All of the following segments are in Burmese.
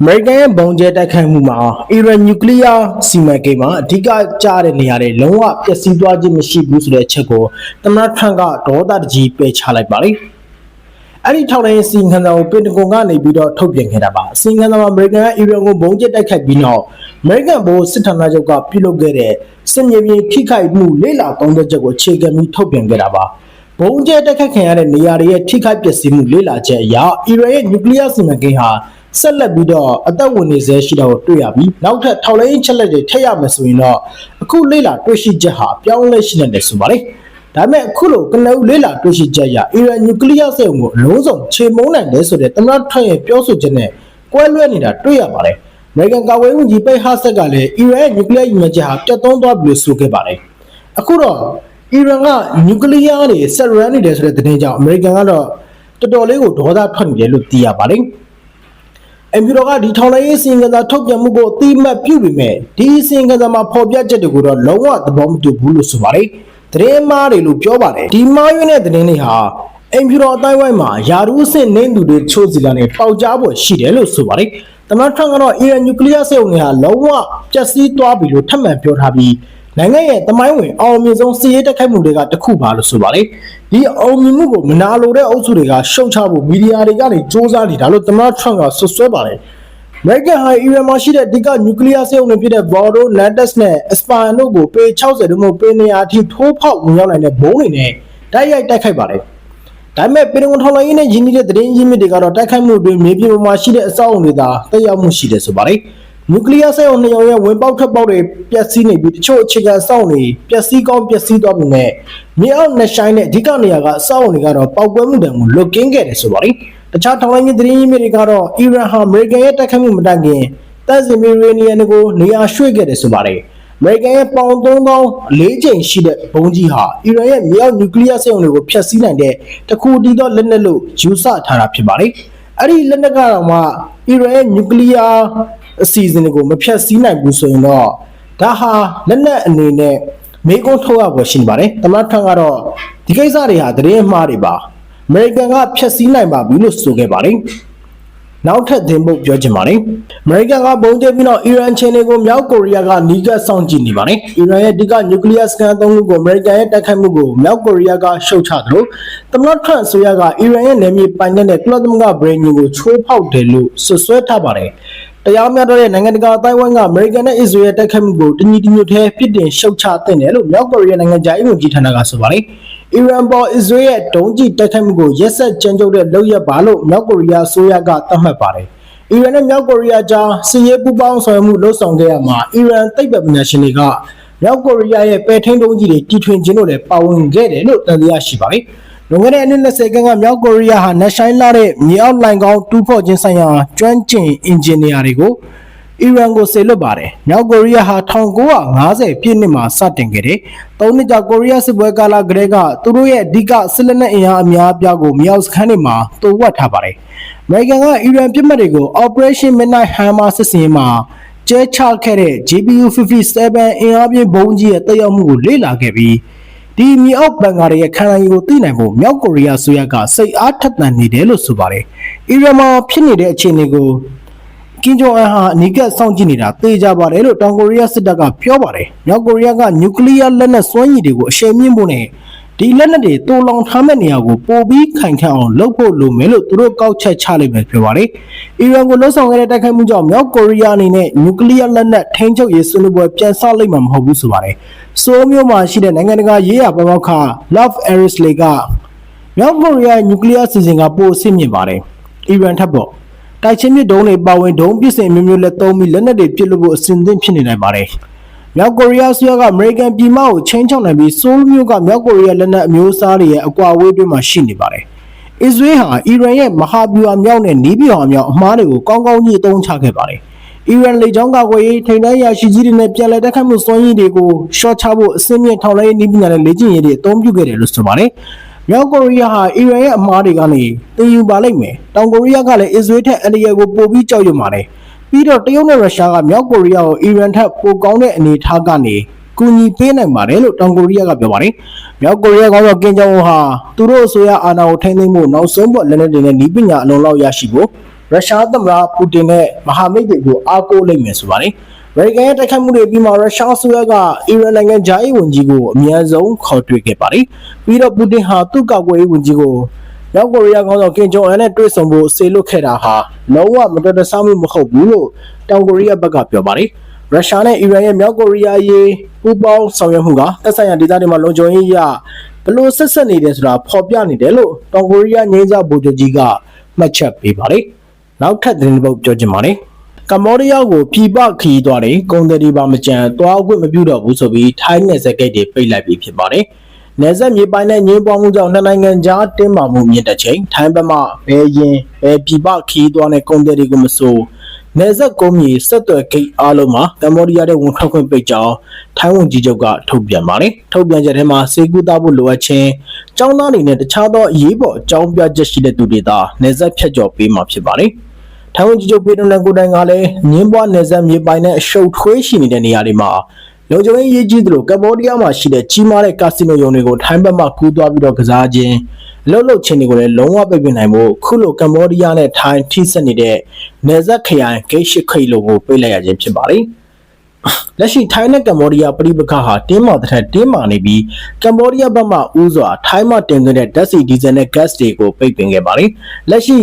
အမေရိကန်ရဲ့ဘုံကျဲတိုက်ခိုက်မှုမှာအီရန်နျူကလ িয়ার စီမံကိန်းမှာအဓိကကြားတဲ့နေရာတွေလုံးဝပျက်စီးသွားခြင်းမရှိဘူးဆိုတဲ့အချက်ကိုသမ္မတထရန့်ကဒေါသတကြီးပယ်ချလိုက်ပါတယ်။အဲ့ဒီထောက်လိုင်းစီခံစာကိုပင်တဂွန်ကနေပြီးတော့ထုတ်ပြန်ခဲ့တာပါ။စီခံစာမှာအမေရိကန်ကအီရန်ကိုဘုံကျဲတိုက်ခိုက်ပြီးနောက်အမေရိကန်ဘိုးစစ်ဌာနချုပ်ကပြုလုပ်ခဲ့တဲ့စစ်မြေပြင်ထိခိုက်မှုလေးလာသုံးသက်ချက်ကိုအခြေခံပြီးထုတ်ပြန်ခဲ့တာပါ။ ဘုံကျဲတက်ခတ်ခံရတဲ့နေရာတွေရဲ့ထိခိုက်ပျက်စီးမှုလေးလာချက်အရအီရန်ရဲ့နျူကလ িয়ার စီမံကိန်းဟာ ဆက်လက်ပြီးတော့အသက်ဝင်နေစေရှိတာကိုတွေ့ရပြီးနောက်ထပ်ထောက်လိုင်းချက်လက်တွေထည့်ရမယ်ဆိုရင်တော့အခုလေးလာတွေ့ရှိချက်ဟာပြောင်းလဲရှိနေတယ်ဆိုပါလေဒါပေမဲ့အခုလိုကနဦးလေးလာတွေ့ရှိချက်အရအီရန်နျူကလ িয়ার စက်အုံကိုအလုံးစုံခြေမုန်းနိုင်တယ်ဆိုတဲ့သမ္မတထရန့်ရဲ့ပြောဆိုချက်နဲ့ကွဲလွဲနေတာတွေ့ရပါတယ်အမေရိကန်ကာကွယ်ရေးဝန်ကြီးပိတ်ဟာဆက်ကလည်းအီရန်ရဲ့နျူကလ িয়ার ရည်မှန်းချက်ဟာပြတ်သုံးသွားပြီလို့ဆိုခဲ့ပါတယ်အခုတော့ အီရန်ကနျူကလ িয়ার တွေဆက်ရမ်းနေတယ်ဆိုတဲ့သတင်းကြောင့်အမေရိကန်ကတော့တော်တော်လေးကိုဒေါသထွက်နေတယ်လို့သိရပါတယ်။ အမ်ပီရောကဒီထောင်လိုင်းရေးစီရင်ကစားထုတ်ပြန်မှုကိုအတိအမှတ်ပြုပေမဲ့ဒီစီရင်ကစားမှာဖော်ပြချက်တွေကိုတော့လုံးဝသဘောမတူဘူးလို့ဆိုပါတယ်။သတင်းမှားတွေလို့ပြောပါတယ်။ဒီမှားယွင်းတဲ့သတင်းတွေဟာအမ်ပီရောအတိုင်းဝိုင်းမှာယာရူးအဆင့်နေသူတွေချိုးစီလာနေပေါက်ကြားဖို့ရှိတယ်လို့ဆိုပါတယ်။သမ္မတထရန့်ကတော့အီရန်နျူကလ িয়ার စက်အုံတွေဟာလုံးဝပျက်စီးသွားပြီလို့ထပ်မံပြောထားပြီး နိုင်ငံရဲ့တမိုင်းဝင်အောင်မြင်ဆုံးစီးရဲတက်ခိုက်မှုတွေကတစ်ခုပါလို့ဆိုပါတယ်။ဒီအောင်မြင်မှုကိုမနာလိုတဲ့အုပ်စုတွေကရှုံချဖို့မီဒီယာတွေကနေစ조사နေတာလို့သမ္မတထရန့်ကဆွဆွဲပါတယ်။ American High Iran မှာရှိတဲ့ဒီကနျူကလ িয়ার စက်အုံတွေဖြစ်တဲ့ Fordo, Natanz နဲ့ Isfahan တို့ကိုပေ60တို့မှပေ100အထိထိုးဖောက်ဝင်ရောက်နိုင်တဲ့ဘုံတွေနဲ့တိုက်ရိုက်တိုက်ခိုက်ပါတယ်။ဒါပေမဲ့ပြည်တော်ထောင်လိုင်းနဲ့ရင်းနှီးတဲ့သတင်းရင်းမြစ်တွေကတော့တိုက်ခိုက်မှုအတွင်းမြေပြင်ပေါ်မှာရှိတဲ့အဆောက်အုံတွေသာတက်ရောက်မှုရှိတယ်ဆိုပါတယ်။ နျူကလ িয়ার စက်အုံနှစ်ရောင်ရဲ့ဝင်ပေါက်ထွက်ပေါက်တွေပျက်စီးနေပြီးတချို့အခြေခံအဆောက်အုံတွေပျက်စီးကောင်းပျက်စီးသွားပြီမဲ့မြေအောက်နဲ့ဆိုင်တဲ့အဓိကနေရာကအဆောက်အုံတွေကတော့ပေါက်ကွဲမှုတံကိုလွတ်ကင်းခဲ့တယ်ဆိုပါတယ်။တခြားထောင်လိုင်းသတင်းရင်းမြစ်တွေကတော့အီရန်ဟာအမေရိကန်ရဲ့တိုက်ခိုက်မှုမတိုင်ခင်တပ်စင်မီရေနီယန်ကိုနေရာရွှေ့ခဲ့တယ်ဆိုပါတယ်။အမေရိကန်ရဲ့ပေါင်3000လေးချိန်ရှိတဲ့ဘုံကြီးဟာအီရန်ရဲ့မြေအောက်နျူကလ িয়ার စက်အုံတွေကိုဖျက်ဆီးနိုင်တဲ့တခုတည်းသောလက်နက်လို့ယူဆထားတာဖြစ်ပါတယ်။အဲ့ဒီလက်နက်ကတော့မှအီရန်ရဲ့နျူကလ িয়ার အစီအစဉ်တွေကိုမဖျက်ဆီးနိုင်ဘူးဆိုရင်တော့ဒါဟာလက်နက်အနေနဲ့မေကွန်းထုတ်ရဖို့ရှိနေပါတယ်။သမ္မတထရန့်ကတော့ဒီကိစ္စတွေဟာသတင်းမှားတွေပါ။အမေရိကန်ကဖျက်ဆီးနိုင်ပါပြီလို့ဆိုခဲ့ပါတယ်။နောက်ထပ်သင်ဖို့ပြောချင်ပါတယ်။အမေရိကန်ကပုံကျပြီးတော့အီရန်ချင်းတွေကိုမြောက်ကိုရီးယားကနီးကပ်ဆောင်ကြည့်နေပါတယ်။အီရန်ရဲ့အဓိကနျူကလ িয়ার စကန်သုံးခုကိုအမေရိကန်ရဲ့တိုက်ခိုက်မှုကိုမြောက်ကိုရီးယားကရှုတ်ချသလိုသမ္မတထရန့်ဆိုရကအီရန်ရဲ့နယ်မြေပိုင်တဲ့နဲ့ကုလသမဂ္ဂဗြိညင်ကိုချိုးဖောက်တယ်လို့ဆွဆွဲထားပါတယ်။ တရားမျှတတဲ့နိုင်ငံတကာအတိုင်းအဝိုင်းကအမေရိကန်နဲ့အစ္စရေးရဲ့တိုက်ခိုက်မှုကိုတညီတညွတ်တည်းပြစ်တင်ရှုတ်ချသင့်တယ်လို့မြောက်ကိုရီးယားနိုင်ငံသားရေးဝန်ကြီးဌာနကဆိုပါတယ်။အီရန်ပေါ်အစ္စရေးရဲ့ဒုံးကျည်တိုက်ခိုက်မှုကိုရက်ဆက်ကြမ်းကြုတ်တဲ့လုပ်ရပ်ပါလို့မြောက်ကိုရီးယားအစိုးရကသတ်မှတ်ပါတယ်။အီရန်နဲ့မြောက်ကိုရီးယားကြားစစ်ရေးပူးပေါင်းဆောင်ရွက်မှုလှုပ်ဆောင်ခဲ့ရမှာအီရန်သိပ္ပံပညာရှင်တွေကမြောက်ကိုရီးယားရဲ့ပဲထိန်ဒုံးကြီးတွေတီထွင်ခြင်းတို့လည်းပါဝင်ခဲ့တယ်လို့တန်တရားရှိပါတယ်။ လွန်ခဲ့တဲ့အနှစ်20ခန့်ကမြောက်ကိုရီးယားဟာနက်ရှိုင်းလာတဲ့မြေအောက်လိုင်ကောင်းတူးဖော်ခြင်းဆိုင်ရာကျွမ်းကျင်အင်ဂျင်နီယာတွေကိုအီရန်ကိုဆေလွတ်ပါတယ်။မြောက်ကိုရီးယားဟာ1950ပြည့်နှစ်မှာစတင်ခဲ့တယ်။သုံးနှစ်ကြာကိုရီးယားစစ်ပွဲကာလကတည်းကသူတို့ရဲ့အဓိကစစ်လက်နက်အင်အားအများအပြားကိုမြောက်စခန်းတွေမှာတိုးဝတ်ထားပါတယ်။အမေရိကန်ကအီရန်ပြစ်မှတ်တွေကို Operation Midnight Hammer စစ်စင်ရေးမှာကျဲချခဲ့တဲ့ JPU-57 အင်အားပြင်းဘုံးကြီးရဲ့တက်ရောက်မှုကိုလေ့လာခဲ့ပြီး ဒီမြေအောက်ဘန်ကာတွေရဲ့ခံနိုင်ရည်ကိုသိနိုင်ဖို့မြောက်ကိုရီးယားဆိုရကစိတ်အားထက်သန်နေတယ်လို့ဆိုပါတယ်။အီရန်မှာဖြစ်နေတဲ့အခြေအနေကိုကင်ဂျုံအန်ဟာအနီးကပ်စောင့်ကြည့်နေတာသိကြပါတယ်လို့တောင်ကိုရီးယားစစ်တပ်ကပြောပါတယ်။မြောက်ကိုရီးယားကနျူကလ িয়ার လက်နက်စွမ်းရည်တွေကိုအရှိန်မြင့်ဖို့နဲ့ ဒီလက်နက်တွေတိုးလောင်ထားမဲ့နေရာကိုပိုပြီးခိုင်ခန့်အောင်လုပ်ဖို့လိုမယ်လို့သူတို့ကောက်ချက်ချလိုက်ပဲပြောပါတယ်။အီရန်ကိုလှုပ်ဆောင်ခဲ့တဲ့တိုက်ခိုက်မှုကြောင့်မြောက်ကိုရီးယားအနေနဲ့နျူကလ িয়ার လက်နက်ထိန်းချုပ်ရေးဆွေးနွေးပွဲပြန်ဆလိုက်မှာမဟုတ်ဘူးဆိုပါတယ်။ဆိုးမျိုးမှာရှိတဲ့နိုင်ငံတကာရေးရာပမောက္ခ Love Arisley ကမြောက်ကိုရီးယားနျူကလ িয়ার စီစဉ်ကပိုအဆင့်မြင့်ပါတယ်။အီရန်ထပ်ပေါ့တိုက်ချင်းမြစ်ဒုံးတွေပါဝင်ဒုံးပစ်စင်မျိုးမျိုးလက်သုံးပြီးလက်နက်တွေပစ်လို့ဖို့အစဉ်သင့်ဖြစ်နေနိုင်ပါတယ်။ မြောက်ကိုရီးယားဆီကအမေရိကန်ပြည်မကိုချင်းချောက်နိုင်ပြီးဆိုးလ်မျိုးကမြောက်ကိုရီးယားလက်နက်အမျိုးအစားတွေရဲ့အကွာအဝေးတွင်းမှာရှိနေပါတယ်။အစ္စရေးဟာအီရန်ရဲ့မဟာဗျူဟာမြောက်နဲ့နီးဗျူဟာမြောက်အမှားတွေကိုကောင်းကောင်းကြီးအသုံးချခဲ့ပါတယ်။အီရန်လေကြောင်းကာကွယ်ရေးထိန်းသိမ်းရရှိကြီးတွေနဲ့ပြန်လည်တိုက်ခိုက်မှုစွမ်းရည်တွေကိုရှော့ချဖို့အစင်းမြင့်ထောင်လိုင်းနည်းပညာနဲ့လေ့ကျင့်ရေးတွေအသုံးပြုခဲ့တယ်လို့ဆိုပါတယ်။မြောက်ကိုရီးယားဟာအီရန်ရဲ့အမှားတွေကနေသင်ယူပါလိမ့်မယ်။တောင်ကိုရီးယားကလည်းအစ္စရေးထက်အန္တရာယ်ကိုပိုပြီးကြောက်ရွံ့ပါတယ်။ ပြီးတော့တရုတ်နဲ့ရုရှားကမြောက်ကိုရီးယားကိုအီရန်ထက်ပိုကောင်းတဲ့အနေအထားကနေကူညီပေးနိုင်ပါတယ်လို့တောင်ကိုရီးယားကပြောပါတယ်။မြောက်ကိုရီးယားကောင်ကကင်ဂျုံဟာသူတို့အစိုးရအာဏာကိုထိန်းသိမ်းဖို့နောက်ဆုံးပေါ်လက်နက်တွေနဲ့ဤပညာအလုံးလောက်ရရှိဖို့ရုရှားသမ္မတပူတင်နဲ့မဟာမိတ်တွေကိုအားကိုးလိုက်မယ်ဆိုပါတယ်အမေရိကန်ရဲ့တိုက်ခိုက်မှုတွေပြီးမှရုရှားဆိုရကအီရန်နိုင်ငံဂျာအီဝန်ကြီးကိုအများဆုံးခေါ်တွေ့ခဲ့ပါတယ်ပြီးတော့ပူတင်ဟာသူ့ကောက်ကွယ်ရေးဝန်ကြီးကို မြောက်ကိုရီးယားခေါင်းဆောင်ကင်ဂျုံအန်နဲ့တွေ့ဆုံဖို့ဆေလွတ်ခဲ့တာဟာလုံးဝမတော်တဆမှုမဟုတ်ဘူးလို့တောင်ကိုရီးယားဘက်ကပြောပါတယ်ရုရှားနဲ့အီရန်ရဲ့မြောက်ကိုရီးယားရေးပူးပေါင်းဆောင်ရွက်မှုကသက်ဆိုင်ရာဒေသတွေမှာလုံခြုံရေးအရဘလို့ဆက်ဆက်နေတယ်ဆိုတာဖော်ပြနေတယ်လို့တောင်ကိုရီးယားငြိမ်းစားဗိုလ်ချုပ်ကြီးကမှတ်ချက်ပေးပါတယ်။နောက်ထပ်သတင်းတစ်ပုဒ်ပြောချင်ပါတယ်။ကမ္ဘောဒီးယားကိုပြည်ပခီးသွားတယ်ကုန်တယ်ဒီပါမကြံသွားခွင့်မပြုတော့ဘူးဆိုပြီးထိုင်းနယ်စပ်ဂိတ်တွေပိတ်လိုက်ပြီးဖြစ်ပါတယ်။ နယ်စပ်မြေပိုင်းနဲ့ငင်းပွားမှုကြောင့်နှစ်နိုင်ငံကြားတင်းမာမှုမြင့်တဲ့ချိန်ထိုင်းဘက်မှဘယ်ရင်ဘယ်ပြည်ပခီးသွားတဲ့ကုန်တယ်တွေကိုမဆိုနယ်စပ်ကုန်းမြေဆက်သွယ်ဂိတ်အားလုံးမှာကမ္ဘောဒီးယားတဲ့ဝန်ထွက်ခွင့်ပိတ်ကြောင်းထိုင်းဝန်ကြီးချုပ်ကထုတ်ပြန်ပါတယ်။ထုတ်ပြန်ချက်ထဲမှာစေကူတာဖို့လိုအပ်ခြင်းចောင်းသားတွေနဲ့တခြားသောအရေးပေါ်အကြောင်းပြချက်ရှိတဲ့သူတွေသာနယ်စပ်ဖြတ်ကျော်ပေးမှာဖြစ်ပါတယ်။ထိုင်းဝန်ကြီးချုပ်ပြည်တော်လည်းကိုယ်တိုင်ကလည်းငင်းပွားနယ်စပ်မြေပိုင်နဲ့အရှုပ်ထွေးရှိနေတဲ့နေရာတွေမှာ လုံခြုံရေးရေးကြီးသလိုကမ္ဘောဒီးယားမှာရှိတဲ့ကြီးမားတဲ့ကာစီနိုရုံတွေကိုထိုင်းဘက်မှကူးသွားပြီးတော့ကစားခြင်းအလုပ်လုပ်ခြင်းတွေကိုလည်းလုံးဝပိတ်ပင်နိုင်ဖို့ခုလိုကမ္ဘောဒီးယားနဲ့ထိုင်းထိစပ်နေတဲ့နယ်စပ်ခရိုင်ဂိတ်ရှိခိတ်လိုကိုပိတ်လိုက်ရခြင်းဖြစ်ပါတယ်။လက်ရှိထိုင်းနဲ့ကမ္ဘောဒီးယားပြည်ပခါဟာတင်းမာတဲ့ထက်တင်းမာနေပြီးကမ္ဘောဒီးယားဘက်မှဥစွာထိုင်းမှတင်သွင်းတဲ့ဓာတ်ဆီဒီဇယ်နဲ့ဂတ်စ်တွေကိုပိတ်ပင်ခဲ့ပါတယ်။လက်ရှိ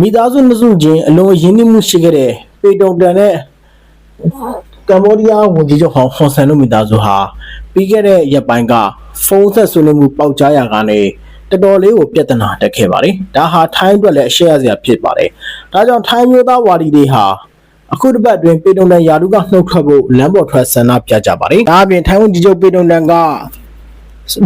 မိသားစုနှစ်စုချင်းအလွန်ရင်းနှီးမှုရှိခဲ့တဲ့ပေတုံတန်နဲ့ ကမ္ဘောဒီးယားဝန်ကြီးချုပ်ဟောင်းဟွန်ဆန်တို့မိသားစုဟာပြီးခဲ့တဲ့ရက်ပိုင်းကဖုန်းဆက်ဆွေးနွေးမှုပေါက်ကြားရာကနေတော်တော်လေးကိုပြဿနာတက်ခဲ့ပါတယ်။ဒါဟာထိုင်းအတွက်လည်းအရှက်ရစရာဖြစ်ပါတယ်။ဒါကြောင့်ထိုင်းမျိုးသားဝါဒီတွေဟာအခုတစ်ပတ်အတွင်းပေတုံတန်ယာတုကနှုတ်ထွက်ဖို့လမ်းပေါ်ထွက်ဆန္ဒပြကြပါတယ်။ဒါအပြင်ထိုင်းဝန်ကြီးချုပ်ပေတုံတန်က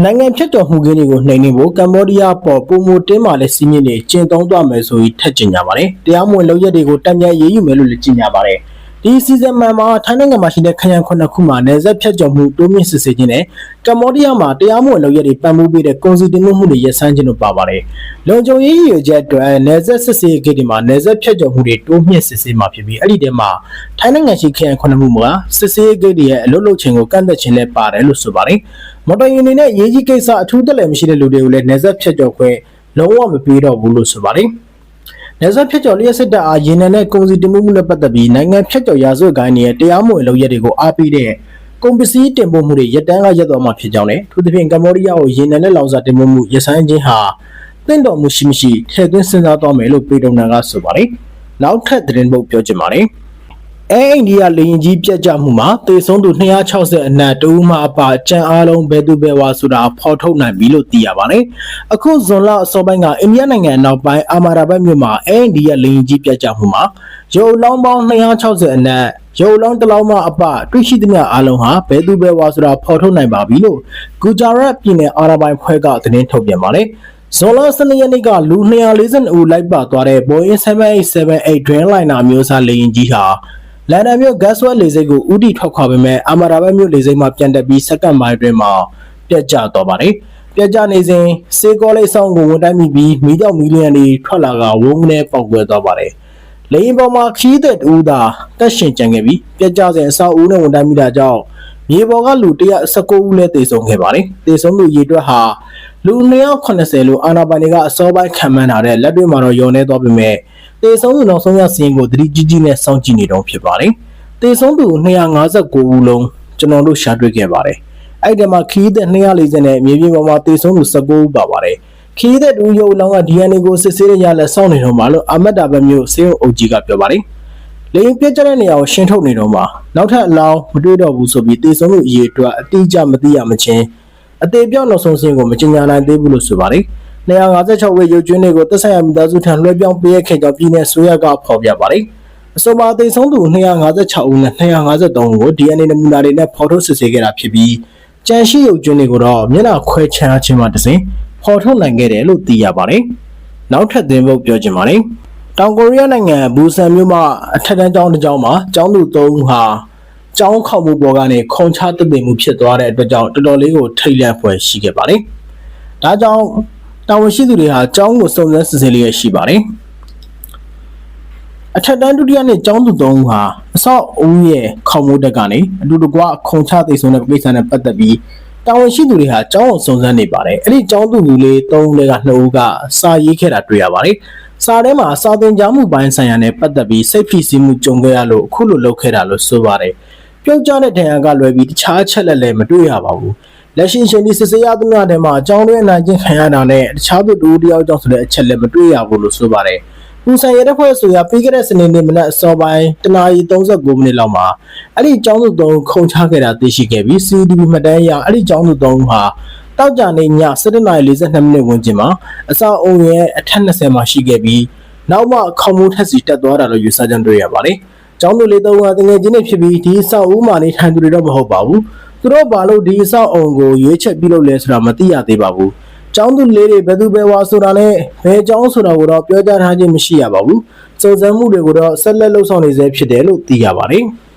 နိုင်ငံဖြတ်တော်မှုခင်းတွေကိုနှိမ်နင်းဖို့ကမ္ဘောဒီးယားပေါ်ပုံမတင်းမာတဲ့စီးမြင့်တွေကျင်းသုံးသွားမယ်ဆိုပြီးထက်ကျင်ကြပါတယ်။တရားမဝင်လုပ်ရက်တွေကိုတံပြန်ရေးယူမယ်လို့လည်းကြေညာပါတယ်။ ဒီစီဇန်မှန်မှာထိုင်းနိုင်ငံမှာရှိတဲ့ခရိုင်ခုနှစ်ခုမှာနယ်စပ်ဖြတ်ကျော်မှုတိုးမြင့်စစ်ဆေးခြင်းနဲ့ကမ္ဘောဒီးယားမှာတရားမဝင်လုပ်ရက်တွေပံ့ပိုးပေးတဲ့ကုန်စည်တင်ပို့မှုတွေရပ်ဆိုင်းခြင်းတို့ပါပါတယ်။လုံခြုံရေးရည်ရွယ်ချက်အတွက်နယ်စပ်စစ်ဆေးဂိတ်တွေမှာနယ်စပ်ဖြတ်ကျော်မှုတွေတိုးမြင့်စစ်ဆေးမှာဖြစ်ပြီးအဲ့ဒီထဲမှာထိုင်းနိုင်ငံရှိခရိုင်ခုနှစ်ခုမှာစစ်ဆေးဂိတ်တွေရဲ့အလုပ်လုပ်ခြင်းကိုကန့်သက်ခြင်းလည်းပါတယ်လို့ဆိုပါတယ်။မော်တော်ယာဉ်တွေနဲ့ရေးကြီးကိစ္စအထူးတက်လည်းမရှိတဲ့လူတွေကိုလည်းနယ်စပ်ဖြတ်ကျော်ခွင့်လုံးဝမပေးတော့ဘူးလို့ဆိုပါတယ်။ နယ်စပ်ဖြတ်ကျော်လျှက်စစ်တပ်အားရင်းနှံတဲ့ကုန်စည်တင်ပို့မှုနဲ့ပတ်သက်ပြီးနိုင်ငံဖြတ်ကျော်ရာဇဝတ်ကိုင်းတွေရဲ့တရားမဝင်လုပ်ရက်တွေကိုအားပေးတဲ့ကုန်ပစ္စည်းတင်ပို့မှုတွေရပ်တန်းကရပ်သွားမှာဖြစ်ကြောင်းနဲ့ထို့သဖြင့်ကမ္ဘောဒီးယားကိုရင်းနှံတဲ့လောင်စာတင်ပို့မှုရပ်ဆိုင်းခြင်းဟာတင့်တော်မှုရှိမရှိထည့်သွင်းစဉ်းစားသွားမယ်လို့ပေတုံနန်ကဆိုပါတယ်။နောက်ထပ်သတင်းပုတ်ပြောချင်ပါတယ်။ အဲအိန္ဒိယလေရင်ကြီးပြတ်ကျမှုမှာတေဆုံးသူ260အနက်တူမှအပါကြံအားလုံးဘယ်သူဘယ်ဝါဆိုတာဖော်ထုတ်နိုင်ပြီလို့သိရပါတယ်။အခုဇွန်လအစောပိုင်းကအိန္ဒိယနိုင်ငံနောက်ပိုင်းအာမာရာဘတ်မြို့မှာအဲအိန္ဒိယလေရင်ကြီးပြတ်ကျမှုမှာရုပ်လောင်းပေါင်း260အနက်ရုပ်လောင်းတစ်လောင်းမှအပတွေ့ရှိသမျှအားလုံးဟာဘယ်သူဘယ်ဝါဆိုတာဖော်ထုတ်နိုင်ပါပြီလို့ဂူဂျာရတ်ပြည်နယ်အာရဘိုင်ဖွဲ့ကသတင်းထုတ်ပြန်ပါတယ်။ဇွန်လ12ရက်နေ့ကလူ242ဦးလိုက်ပါသွားတဲ့ Boeing 787-8 Dreamliner မျိုးစားလေယာဉ်ကြီးဟာ လန်ဒန်မြို့ Gaswell လေဆိပ်ကိုဥတီထွက်ခွာပေမဲ့အာမာရာဘတ်မြို့လေဆိပ်မှာပြန်တက်ပြီးစက္ကန့်ပိုင်းအတွင်းမှာပြတ်ကျသွားပါတယ်။ပြတ်ကျနေစဉ်စေကောလိပ်ဆောင်ကိုဝန်တိုင်းမိပြီးမိတော့မီလီယံတွေထွက်လာကဝုန်းကနေပေါက်ကွဲသွားပါတယ်။လေယာဉ်ပေါ်မှာခီးတဲ့တူသာတက်ရှင်ကြံခဲ့ပြီးပြတ်ကျစဉ်အဆောက်အဦနဲ့ဝန်တိုင်းမိတာကြောင့်မြေပေါ်ကလူ119ဦးလည်းတေဆုံးခဲ့ပါတယ်။တေဆုံးသူရေတွက်ဟာလူ280လို့အာနာပိုင်တွေကအစောပိုင်းခံမှန်းထားတဲ့လက်တွေ့မှာတော့ယုံနေသွားပေမဲ့ တေဆုံးသူနောက်ဆုံးရစီးရင်ကိုသတိကြီးကြီးနဲ့စောင့်ကြည့်နေတော့ဖြစ်ပါတယ်။တေဆုံးသူ259ဦးလုံးကျွန်တော်တို့ရှာတွေ့ခဲ့ပါတယ်။အဲ့ဒီမှာခီးတဲ့240နဲ့မြေပြင်ပေါ်မှာတေဆုံးသူ19ဦးပါပါတယ်။ခီးတဲ့တူရုပ်လောင်းက DNA ကိုစစ်ဆေးရရလဲစောင့်နေတော့မှလို့အမတ်တာဘမျိုးစေယုံအုပ်ကြီးကပြောပါတယ်။လေရင်ပြတ်ကျတဲ့နေရာကိုရှင်းထုတ်နေတော့မှနောက်ထပ်အလောင်းမတွေ့တော့ဘူးဆိုပြီးတေဆုံးသူအရေးအတွက်အတိအကျမသိရမချင်းအသေးပြောက်နောက်ဆုံးစင်းကိုမကြေညာနိုင်သေးဘူးလို့ဆိုပါတယ်။ 256ဝေရုပ်ကျွင်းတွေကိုသက်ဆိုင်ရာမိသားစုထံလွှဲပြောင်းပေးရခဲ့ကြောင်းပြည်내ဆိုရကဖော်ပြပါတယ်။အဆိုပါအသေးဆုံးသူ256ဦးနဲ့253ဦးကို DNA နမူနာတွေနဲ့ဖော်ထုတ်စစ်ဆေးခဲ့တာဖြစ်ပြီးကြန့်ရှိရုပ်ကျွင်းတွေကိုတော့မျက်နှာခွဲခြားခြင်းမှတစ်စဉ်ဖော်ထုတ်နိုင်ခဲ့တယ်လို့သိရပါတယ်။နောက်ထပ်သင်ဖို့ပြောချင်ပါတယ်။တောင်ကိုရီးယားနိုင်ငံဘူဆန်မြို့မှာအထက်တန်းကျောင်းတစ်ကျောင်းမှာကျောင်းသူ၃ဦးဟာကျောင်းခေါမှုပေါ်ကနေခုံချတက်တင်မှုဖြစ်သွားတဲ့အတွက်ကြောင့်တော်တော်လေးကိုထိတ်လန့်ဖွယ်ရှိခဲ့ပါတယ်။ဒါကြောင့် တာဝန်ရှိသူတွေဟာကျောင်းကိုစုံစမ်းစစ်ဆေးလျက်ရှိပါတယ်အထက်တန်းဒုတိယနှစ်ကျောင်းသူသုံးဦးဟာအဆောက်အဦရဲ့ခေါမိုးတက်ကနေအတူတကွခုံချသိဆုံးတဲ့ကိစ္စနဲ့ပတ်သက်ပြီးတာဝန်ရှိသူတွေဟာကျောင်းကိုစုံစမ်းနေပါတယ်အဲ့ဒီကျောင်းသူလူလေး၃ဦးက2ဦးကစာရေးခဲ့တာတွေ့ရပါတယ်စာထဲမှာစာသင်ကြားမှုပိုင်းဆိုင်ရာနဲ့ပတ်သက်ပြီးစိတ်ဖိစီးမှုကြုံခဲ့ရလို့အခုလိုလုပ်ခဲ့တာလို့ဆိုပါတယ်။ပြုတ်ကျတဲ့ဒဏ်ရာကလွယ်ပြီးတခြားအချက်လက်လည်းမတွေ့ရပါဘူး။ လက်ရှိရှင်ဒီစစ်စေးရသူများထဲမှာအကြောင်းရင်းအနိုင်ကျင့်ခံရတာနဲ့တခြားသူတူတယောက်ကြောင့်ဆိုတဲ့အချက်လက်မတွေ့ရဘူးလို့ဆိုပါတယ်။ပူဆိုင်ရတဲ့ဖွဲ့ဆိုရပြီးခဲ့တဲ့စနေနေ့မနက်အစောပိုင်းတနာရီ39မိနစ်လောက်မှာအဲ့ဒီအကြောင်းသူသုံးခုံချခဲ့တာသိရှိခဲ့ပြီး CDB မှတ်တမ်းအရအဲ့ဒီအကြောင်းသူသုံးဟာတောက်ကြနေည7:42မိနစ်ဝန်းကျင်မှာအဆောက်အုံရဲ့အထက်20မှာရှိခဲ့ပြီးနောက်မှခေါမိုးထက်စီတက်သွားတာလို့ယူဆကြံတွေ့ရပါတယ်။ကျောင်းသူလေးသုံးကတငယ်ချင်းတွေဖြစ်ပြီးဒီအဆောက်အဦမှာနေထိုင်သူတွေတော့မဟုတ်ပါဘူး။သူ တို့ဘာလို့ဒီအဆောက်အုံကိုရွေးချက်ပြုလုပ်လဲဆိုတာမသိရသေးပါဘူး။ကျောင်းသူလေးတွေဘယ်သူပဲဝါဆိုတာနဲ့ဘယ်ကျောင်းဆိုတာကိုတော့ပြောကြားထားခြင်းမရှိရပါဘူး။စုံစမ်းမှုတွေကိုတော့ဆက်လက်လှုပ်ဆောင်နေဆဲဖြစ်တယ်လို့သိရပါတယ်။